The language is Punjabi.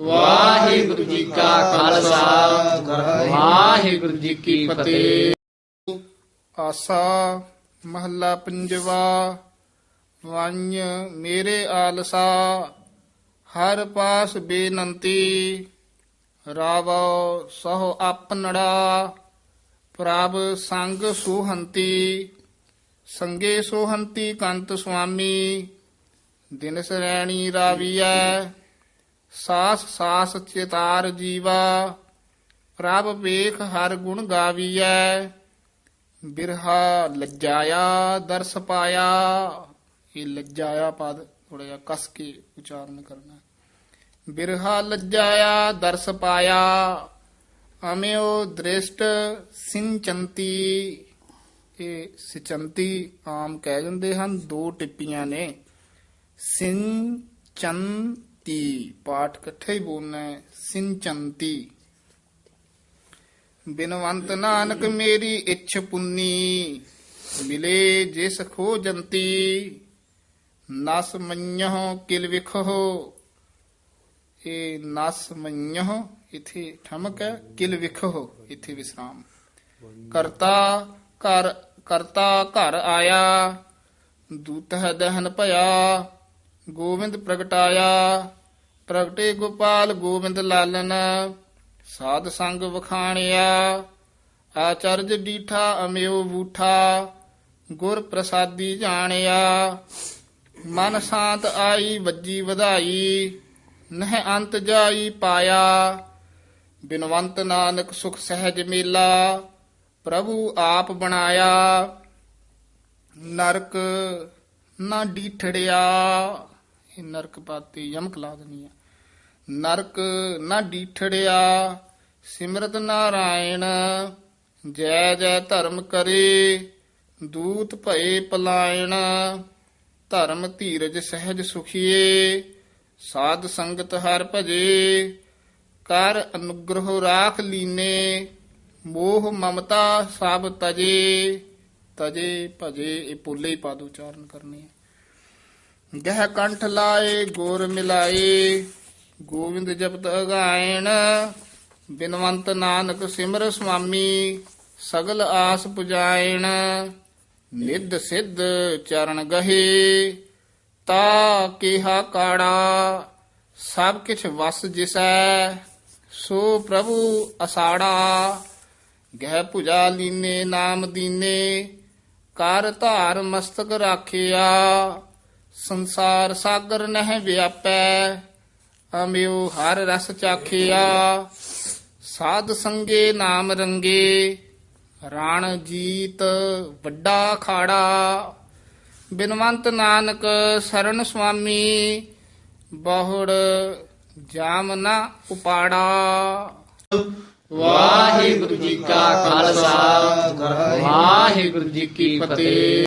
ਵਾਹਿਗੁਰੂ ਜੀ ਕਾ ਖਾਲਸਾ। ਵਾਹਿਗੁਰੂ ਜੀ ਕੀ ਫਤਿਹ। ਆਸਾ ਮਹੱਲਾ ਪੰਜਵਾ ਵੰਜ ਮੇਰੇ ਆਲਸਾ, ਹਰ ਪਾਸ ਬੇਨੰਤੀ, ਰਾਵੋ ਸਹੁ ਆਪਨੜਾ ਪ੍ਰਭ ਸੰਗ ਸੁਹੰਤੀ, ਸੰਗੇ ਸੁਹੰਤੀ ਕੰਤ ਸੁਆਮੀ ਦਿਨ ਸਰੈਣੀ ਰਾਵੀਐ ਸਾਸ ਸਾਸ ਚਿਤਾਰ ਜੀਵਾ, ਪ੍ਰਭ ਵੇਖ ਹਰ ਗੁਣ ਗਾਵੀਐ, ਬਿਰਹਾ ਲੱਜਾਇਆ ਦਰਸ ਪਾਇਆ। ਇਹ ਲੱਜਾਇਆ ਪਦ ਥੋੜਾ ਜਿਹਾ ਕਸ ਕੇ ਉਚਾਰਨ ਕਰਨਾ। ਬਿਰਹਾ ਲੱਜਾਇਆ ਦਰਸ ਪਾਇਆ, ਅਮਿਓ ਦ੍ਰਿਸ਼ਟ ਸਿੰਚੰਤੀ। ਇਹ ਸਿਚੰਤੀ ਆਮ ਕਹਿ ਜਾਂਦੇ ਹਨ, ਦੋ ਟਿੱਪੀਆਂ ਨੇ। ਸਿੰਚੰਤੀ ती पाठ कठे बोलने, सिंचंती। बिनवंत नानक मेरी इच्छ पुन्नी, मिले जिस खोजंती नस मन्यह किल विखहो, ए नस मन्यह, इथे ठमक है, किल विखहो, इथे विश्राम। करता कर, करता घर आया, दूत है दहन भया गोविंद प्रगटाया ਪ੍ਰਗਟੇ ਗੋਪਾਲ ਗੋਬਿੰਦ ਲਾਲਨ, ਸਾਧ ਸੰਗ ਵਖਾਣਿਆ, ਆਚਰਜ ਡੀਠਾ ਅਮਿਓ ਬੂਠਾ, ਗੁਰ ਪ੍ਰਸਾਦੀ ਜਾਣਿਆ। ਮਨ ਸ਼ਾਂਤ ਆਈ, ਵੱਜੀ ਵਧਾਈ, ਨਹਿ ਅੰਤ ਜਾਈ ਪਾਇਆ। ਬਿਨਵੰਤ ਨਾਨਕ ਸੁਖ ਸਹਿਜ ਮੇਲਾ, ਪ੍ਰਭੂ ਆਪ ਬਣਾਇਆ। ਨਰਕ ਨਾ ਡੀਠੜਿਆ। ਇਹ ਨਰਕ ਪਾਤੀ ਯਮਕ ਲਾ ਦੇਣੀ ਆ ਨਰਕ ਨਾ ਡੀਠੜਿਆ, ਸਿਮਰਤ ਨਾਰਾਇਣ, ਜੈ ਜੈ ਧਰਮ ਕਰੇ, ਦੂਤ ਭਏ ਪਲਾਇਣ, ਧਰਮ ਧੀਰਜ ਸਹਿਜ ਸੁਖੀਏ, ਸਾਧ ਸੰਗਤ ਹਰ ਭਜੇ, ਕਰ ਅਨੁਗ੍ਰਹ ਰਾਖ ਲੀਨੇ, ਮੋਹ ਮਮਤਾ ਸਭ ਤਜੇ ਤਜੇ ਭਜੇ, ਇਹ ਪੁੱਲੇ ਹੀ ਪਦ ਉਚਾਰਨ ਕਰਨੇ ਆ। ਗਹਿ ਕੰਠ ਲਾਏ, ਗੁਰ ਮਿਲਾਏ। ਗੋਵਿੰਦ ਜਪਤ ਅਗਾਇਣ। ਬਿਨਵੰਤ ਨਾਨਕ ਸਿਮਰ ਸੁਆਮੀ ਸਗਲ ਆਸ ਪੁਜਾਇਣ। ਨਿੱਧ ਸਿੱਧ ਚਰਨ ਗਹੇ। ਤਾ ਕਿਹਾ ਕਾੜਾ, ਸਭ ਕਿਛ ਵਸ ਜਿਸੈ, ਸੋ ਪ੍ਰਭੂ ਅਸਾੜਾ। ਗਹਿ ਭੁਜਾ ਲੀਨੇ, ਨਾਮ ਦੀਨੇ, ਕਰ ਧਾਰ ਮਸਤਕ ਰਾਖਿਆ। ਸੰਸਾਰ ਸਾਗਰ ਨਹਿ ਵਿਆਪੈ ਅਮਿਓ ਹਰ ਰਸ ਚਾਖਿਆ। ਸਾਧ ਸੰਗੇ ਨਾਮ ਰੰਗੇ, ਰਾਣ ਜੀਤ ਵੱਡਾ ਖਾੜਾ। ਬਿਨਵੰਤ ਨਾਨਕ ਸਰਨ ਸੁਆਮੀ, ਬਹੁੜ ਜਾਮ ਨਾ ਉਪਾੜਾ। ਵਾਹਿਗੁਰੂ ਜੀ ਕਾ ਖਾਲਸਾ, ਵਾਹਿਗੁਰੂ ਜੀ ਕੀ ਫਤਿਹ।